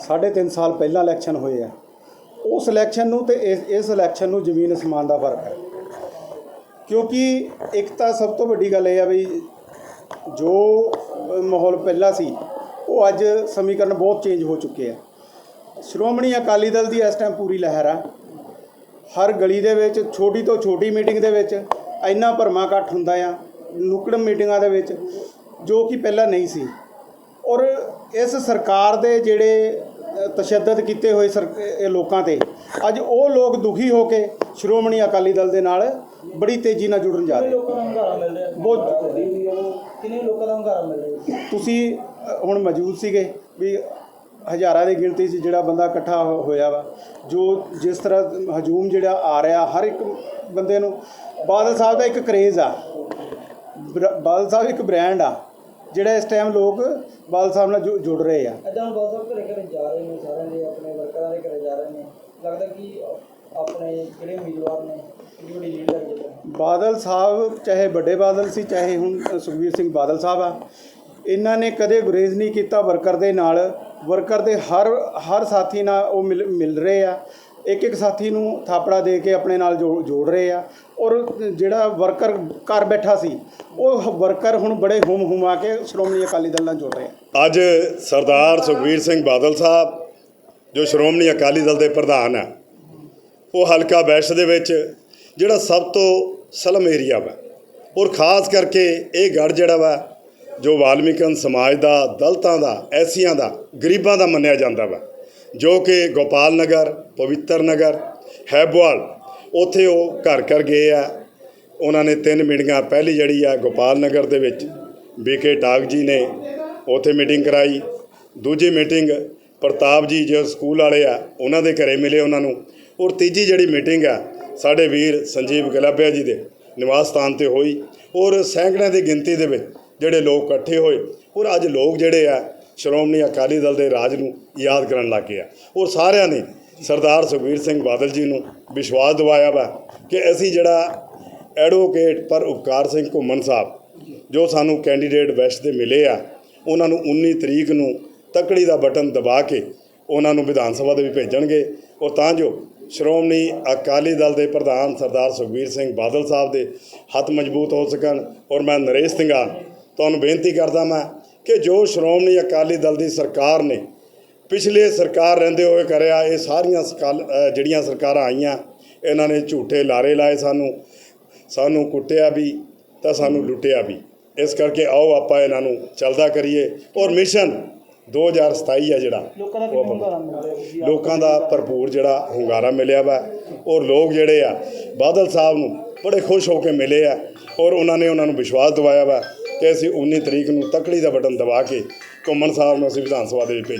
ਸਾਢੇ ਤਿੰਨ ਸਾਲ ਪਹਿਲਾਂ ਇਲੈਕਸ਼ਨ ਹੋਏ ਆ। ਉਸ ਇਲੈਕਸ਼ਨ ਨੂੰ ਤੇ ਇਸ ਇਸ ਇਲੈਕਸ਼ਨ ਨੂੰ ਜ਼ਮੀਨ ਅਸਮਾਨ ਦਾ ਫ਼ਰਕ ਹੈ। ਕਿਉਂਕਿ ਇੱਕ ਤਾਂ ਸਭ ਤੋਂ ਵੱਡੀ ਗੱਲ ਇਹ ਆ ਵੀ ਜੋ ਮਾਹੌਲ ਪਹਿਲਾਂ ਸੀ, ਉਹ ਅੱਜ ਸਮੀਕਰਨ ਬਹੁਤ ਚੇਂਜ ਹੋ ਚੁੱਕੇ ਆ। ਸ਼੍ਰੋਮਣੀ ਅਕਾਲੀ ਦਲ ਦੀ ਇਸ ਟਾਈਮ ਪੂਰੀ ਲਹਿਰ ਆ। ਹਰ ਗਲੀ ਦੇ ਵਿੱਚ, ਛੋਟੀ ਤੋਂ ਛੋਟੀ ਮੀਟਿੰਗ ਦੇ ਵਿੱਚ ਇੰਨਾ ਭਰਮਾ ਇਕੱਠ ਹੁੰਦਾ ਆ ਨੁੱਕੜ ਮੀਟਿੰਗਾਂ ਦੇ ਵਿੱਚ, ਜੋ ਕਿ ਪਹਿਲਾਂ ਨਹੀਂ ਸੀ। ਔਰ ਇਸ ਸਰਕਾਰ ਦੇ ਜਿਹੜੇ ਤਸ਼ੱਦਦ ਕੀਤੇ ਹੋਏ ਸਰ ਇਹ ਲੋਕਾਂ ਤੇ। ਅੱਜ ਉਹ ਲੋਕ ਦੁਖੀ ਹੋ ਕੇ ਸ਼੍ਰੋਮਣੀ ਅਕਾਲੀ ਦਲ ਦੇ ਨਾਲ ਬੜੀ ਤੇਜ਼ੀ ਨਾਲ ਜੁੜਨ ਜਾ ਰਹੇ। ਲੋਕਾਂ ਦਾ ਹੰਗਾਰਾ ਮਿਲ ਰਿਹਾ। ਬਹੁਤ- ਕਿੰਨੇ ਲੋਕਾਂ ਦਾ ਹੰਗਾਰਾ ਮਿਲ ਰਿਹਾ? ਤੁਸੀਂ ਹੁਣ ਮੌਜੂਦ ਸੀਗੇ ਵੀ ਹਜ਼ਾਰਾਂ ਦੀ ਗਿਣਤੀ 'ਚ ਜਿਹੜਾ ਬੰਦਾ ਇਕੱਠਾ ਹੋਇਆ ਵਾ ਜੋ ਜਿਸ ਤਰ੍ਹਾਂ ਹਜੂਮ ਜਿਹੜਾ ਆ ਰਿਹਾ ਹਰ ਇੱਕ ਬੰਦੇ ਨੂੰ। ਬਾਦਲ ਸਾਹਿਬ ਦਾ ਇੱਕ ਕਰੇਜ਼ ਆ। ਬਾਦਲ ਸਾਹਿਬ ਇੱਕ ਬ੍ਰਾਂਡ ਆ। ਜਿਹੜਾ ਇਸ ਟਾਈਮ ਲੋਕ ਬਾਦਲ ਸਾਹਿਬ ਨਾਲ ਜੁ- ਜੁੜ ਰਹੇ ਆ। ਇਦਾਂ ਹੁਣ ਬਹੁਤ ਸਾਰੇ ਘਰੇ ਘਰੇ ਜਾ ਰਹੇ ਨੇ ਸਾਰਿਆਂ ਦੇ ਆਪਣੇ ਵਰਕਰਾਂ ਦੇ ਘਰੇ ਜਾ ਰਹੇ ਨੇ। ਲੱਗਦਾ ਕਿ ਆਪਣੇ ਜਿਹੜੇ ਉਮੀਦਵਾਰ ਨੇ ਵੱਡੀ ਲੀਡ ਲੱਗ ਜਿੱਤਣ ਬਾਦਲ ਸਾਹਿਬ ਚਾਹੇ ਵੱਡੇ ਬਾਦਲ ਸੀ ਚਾਹੇ ਹੁਣ ਸੁਖਬੀਰ ਸਿੰਘ ਬਾਦਲ ਸਾਹਿਬ ਆ ਇਹਨਾਂ ਨੇ ਕਦੇ ਗੁਰੇਜ਼ ਨਹੀਂ ਕੀਤਾ ਵਰਕਰ ਦੇ ਨਾਲ। ਵਰਕਰ ਦੇ ਹਰ ਹਰ ਸਾਥੀ ਨਾਲ ਉਹ ਮਿਲ ਮਿਲ ਰਹੇ ਆ। ਇੱਕ ਇੱਕ ਸਾਥੀ ਨੂੰ ਥਾਪੜਾ ਦੇ ਕੇ ਆਪਣੇ ਨਾਲ ਜੋੜ ਰਹੇ ਆ ਔਰ ਜਿਹੜਾ ਵਰਕਰ ਘਰ ਬੈਠਾ ਸੀ, ਉਹ ਵਰਕਰ ਹੁਣ ਬੜੇ ਹੁਮ ਹੁਮਾ ਕੇ ਸ਼੍ਰੋਮਣੀ ਅਕਾਲੀ ਦਲ ਨਾਲ ਜੁੜ ਰਹੇ। ਆ ਅੱਜ ਸਰਦਾਰ ਸੁਖਬੀਰ ਸਿੰਘ ਬਾਦਲ ਸਾਹਿਬ, ਜੋ ਸ਼੍ਰੋਮਣੀ ਅਕਾਲੀ ਦਲ ਦੇ ਪ੍ਰਧਾਨ ਹੈ ਉਹ ਹਲਕਾ ਬੈਸ਼ ਦੇ ਵਿੱਚ ਜਿਹੜਾ ਸਭ ਤੋਂ ਸਲਮ ਏਰੀਆ ਵਾ, ਔਰ ਖਾਸ ਕਰਕੇ ਇਹ ਗੜ ਜਿਹੜਾ ਵਾ, ਜੋ ਵਾਲਮੀਕਨ ਸਮਾਜ ਦਾ, ਦਲਤਾਂ ਦਾ, ਐਸੀਆਂ ਦਾ, ਗਰੀਬਾਂ ਦਾ ਮੰਨਿਆ ਜਾਂਦਾ ਵਾ। ਜੋ ਕਿ ਗੋਪਾਲ ਨਗਰ, ਪਵਿੱਤਰ ਨਗਰ, ਹੈਬਵਾਲ, ਉੱਥੇ ਉਹ ਘਰ ਘਰ ਗਏ ਆ। ਉਹਨਾਂ ਨੇ ਤਿੰਨ ਮੀਟਿੰਗਾਂ, ਪਹਿਲੀ ਜਿਹੜੀ ਆ ਗੋਪਾਲ ਨਗਰ ਦੇ ਵਿੱਚ ਬੀਕੇ ਟਾਗ ਜੀ ਨੇ ਉੱਥੇ ਮੀਟਿੰਗ ਕਰਾਈ। ਦੂਜੀ ਮੀਟਿੰਗ ਪ੍ਰਤਾਪ ਜੀ, ਜੋ ਸਕੂਲ ਵਾਲੇ ਆ, ਉਹਨਾਂ ਦੇ ਘਰੇ ਮਿਲੇ ਉਹਨਾਂ ਨੂੰ। ਔਰ ਤੀਜੀ ਜਿਹੜੀ ਮੀਟਿੰਗ ਆ, ਸਾਡੇ ਵੀਰ ਸੰਜੀਵ ਗਲਾਬਿਆ ਜੀ ਦੇ ਨਿਵਾਸ ਸਥਾਨ ਤੇ ਹੋਈ। ਔਰ ਸੈਂਕੜਿਆਂ ਦੀ ਗਿਣਤੀ ਦੇ ਵਿੱਚ ਜਿਹੜੇ ਲੋਕ ਇਕੱਠੇ ਹੋਏ। ਔਰ ਅੱਜ ਲੋਕ ਜਿਹੜੇ ਆ ਸ਼੍ਰੋਮਣੀ ਅਕਾਲੀ ਦਲ ਦੇ ਰਾਜ ਨੂੰ ਯਾਦ ਕਰਨ ਲੱਗੇ ਆ ਔਰ ਸਾਰਿਆਂ ਨੇ ਸਰਦਾਰ ਸੁਖਬੀਰ ਸਿੰਘ ਬਾਦਲ ਜੀ ਨੂੰ ਵਿਸ਼ਵਾਸ ਦਿਵਾਇਆ ਵਾ ਕਿ ਅਸੀਂ ਜਿਹੜਾ ਐਡਵੋਕੇਟ ਪਰ ਉਪਕਾਰ ਸਿੰਘ ਘੁੰਮਣ ਸਾਹਿਬ, ਜੋ ਸਾਨੂੰ ਕੈਂਡੀਡੇਟ ਵੈਸਟ ਦੇ ਮਿਲੇ ਆ, ਉਹਨਾਂ ਨੂੰ 19 ਤਰੀਕ ਨੂੰ ਤਕੜੀ ਦਾ ਬਟਨ ਦਬਾ ਕੇ ਉਹਨਾਂ ਨੂੰ ਵਿਧਾਨ ਸਭਾ ਦੇ ਵੀ ਭੇਜਣਗੇ। ਔਰ ਤਾਂ ਜੋ ਸ਼੍ਰੋਮਣੀ ਅਕਾਲੀ ਦਲ ਦੇ ਪ੍ਰਧਾਨ ਸਰਦਾਰ ਸੁਖਬੀਰ ਸਿੰਘ ਬਾਦਲ ਸਾਹਿਬ ਦੇ ਹੱਥ ਮਜ਼ਬੂਤ ਹੋ ਸਕਣ, ਔਰ ਮੈਂ ਨਰੇਸ਼ ਸਿੰਘਾਂ, ਤੁਹਾਨੂੰ ਬੇਨਤੀ ਕਰਦਾ ਮੈਂ ਕਿ ਜੋ ਸ਼੍ਰੋਮਣੀ ਅਕਾਲੀ ਦਲ ਦੀ ਸਰਕਾਰ ਨੇ ਪਿਛਲੇ ਸਰਕਾਰ ਰਹਿੰਦੇ ਹੋਏ ਕਰਿਆ ਇਹ ਸਾਰੀਆਂ ਜਿਹੜੀਆਂ ਸਰਕਾਰਾਂ ਆਈਆਂ ਇਹਨਾਂ ਨੇ ਝੂਠੇ ਲਾਰੇ ਲਾਏ ਸਾਨੂੰ ਸਾਨੂੰ ਕੁੱਟਿਆ ਵੀ ਤਾਂ ਸਾਨੂੰ ਲੁੱਟਿਆ ਵੀ। ਇਸ ਕਰਕੇ ਆਓ ਆਪਾਂ ਇਹਨਾਂ ਨੂੰ ਚੱਲਦਾ ਕਰੀਏ। ਔਰ ਮਿਸ਼ਨ 2027 ਹੈ ਜਿਹੜਾ ਲੋਕਾਂ ਦਾ ਭਰਪੂਰ ਜਿਹੜਾ ਹੁੰਗਾਰਾ ਮਿਲਿਆ ਵਾ। ਔਰ ਲੋਕ ਜਿਹੜੇ ਆ ਬਾਦਲ ਸਾਹਿਬ ਨੂੰ ਬੜੇ ਖੁਸ਼ ਹੋ ਕੇ ਮਿਲੇ ਆ। ਔਰ ਉਹਨਾਂ ਨੇ ਉਹਨਾਂ ਨੂੰ ਵਿਸ਼ਵਾਸ ਦਿਵਾਇਆ ਵਾ। ਕਿ ਅਸੀਂ 19 ਤਰੀਕ ਨੂੰ ਤਕੜੀ ਦਾ ਬਟਨ ਦਬਾ ਕੇ ਘੁੰਮਣ ਸਾਹਿਬ ਨੂੰ ਅਸੀਂ ਵਿਧਾਨ ਸਭਾ ਦੇ ਵਿੱਚ ਭੇਜਾਂਗੇ।